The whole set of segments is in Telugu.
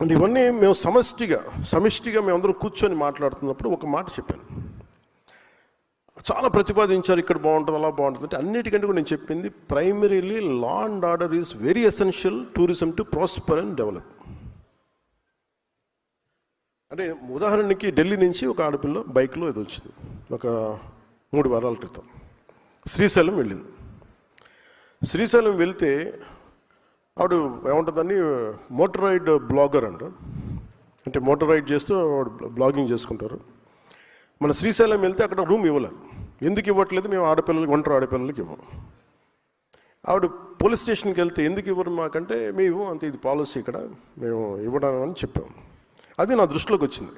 అండ్ ఇవన్నీ మేము సమష్టిగా సమిష్టిగా మేమందరూ కూర్చొని మాట్లాడుతున్నప్పుడు ఒక మాట చెప్పాను. చాలా ప్రతిపాదించారు ఇక్కడ బాగుంటుంది అలా బాగుంటుంది అంటే అన్నిటికంటే కూడా నేను చెప్పింది primarily law and order is very essential tourism to prosper and develop అంటే ఉదాహరణకి ఢిల్లీ నుంచి ఒక ఆడపిల్ల బైక్లో ఇది వచ్చింది. ఒక మూడు వారాల క్రితం. శ్రీశైలం వెళ్ళింది. శ్రీశైలం వెళ్తే ఆవిడ ఏముంటుందని మోటరైడ్ బ్లాగర్ అంట. అంటే మోటరైడ్ చేస్తూ ఆవిడ బ్లాగింగ్ చేసుకుంటారు. మన శ్రీశైలం వెళ్తే అక్కడ రూమ్ ఇవ్వలేదు. ఎందుకు ఇవ్వట్లేదు? మేము ఆడపిల్లలకి ఒంటరి ఆడపిల్లలకి ఇవ్వము ఆవిడ పోలీస్ స్టేషన్కి వెళ్తే ఎందుకు ఇవ్వరు మాకంటే మేము అంత ఇది పాలసీ ఇక్కడ మేము ఇవ్వడం అని చెప్పాము అది నా దృష్టిలోకి వచ్చింది.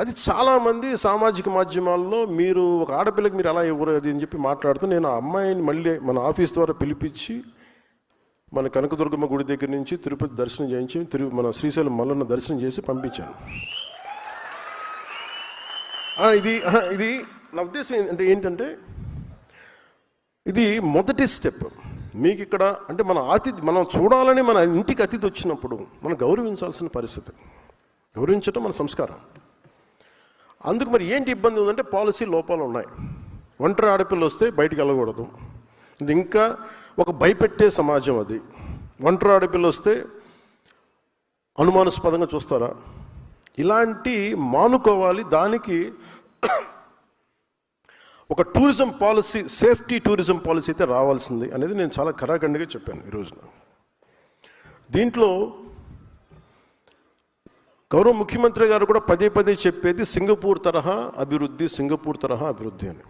అది చాలామంది సామాజిక మాధ్యమాల్లో మీరు ఒక ఆడపిల్లకి మీరు ఎలా ఇవ్వరు అది అని చెప్పి మాట్లాడుతూ నేను ఆ అమ్మాయిని మళ్ళీ మన ఆఫీస్ ద్వారా పిలిపించి మన కనకదుర్గమ్మ గుడి దగ్గర నుంచి తిరుపతి దర్శనం చేయించి తిరు మన శ్రీశైలం మల్లన్న దర్శనం చేసి పంపించాను. ఇది ఇది నా ఉద్దేశం ఏంటి- అంటే ఏంటంటే ఇది మొదటి స్టెప్. మీకు ఇక్కడ అంటే మన అతిథి మనం చూడాలని మన ఇంటికి అతిథి వచ్చినప్పుడు మనం గౌరవించాల్సిన పరిస్థితి. గౌరవించటం మన సంస్కారం. అందుకు మరి ఏంటి ఇబ్బంది ఉందంటే పాలసీ లోపాలు ఉన్నాయి. ఒంటరి ఆడపిల్ల వస్తే బయటికి వెళ్ళకూడదు. ఇంకా ఒక భయపెట్టే సమాజం అది. ఒంటరి ఆడపిల్ల వస్తే అనుమానాస్పదంగా చూస్తారా? ఇలాంటి మానుకోవాలి. దానికి ఒక tourism policy safety tourism policy అయితే రావాల్సింది అనేది నేను చాలా కరాఖండిగా చెప్పాను ఈ రోజున. దీంట్లో గౌరవ ముఖ్యమంత్రి గారు కూడా పదే పదే చెప్పేది సింగపూర్ తరహా అభివృద్ధి సింగపూర్ తరహా అభివృద్ధి అని.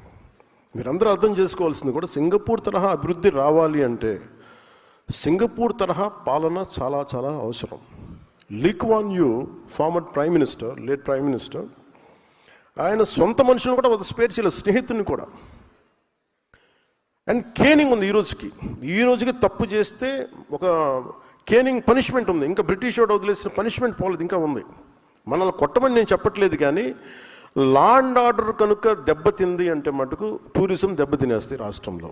మీరందరూ అర్థం చేసుకోవాల్సింది కూడా సింగపూర్ తరహా అభివృద్ధి రావాలి అంటే సింగపూర్ తరహా పాలన చాలా చాలా అవసరం. Lee Kuan Yew former prime minister late prime minister ఆయన సొంత మనుషులను కూడా ఒక స్పేర్ చేయలేదు స్నేహితుని కూడా. అండ్ కేనింగ్ ఉంది ఈ రోజుకి. ఈ రోజుకి తప్పు చేస్తే ఒక కేనింగ్ పనిష్మెంట్ ఉంది. ఇంకా బ్రిటిష్ వాడు వదిలేసిన పనిష్మెంట్ పోలేదు ఇంకా ఉంది. మనల్ని కొట్టమని నేను చెప్పట్లేదు కానీ లా అండ్ ఆర్డర్ కనుక దెబ్బతింది అంటే మటుకు టూరిజం దెబ్బతినేస్తాయి రాష్ట్రంలో.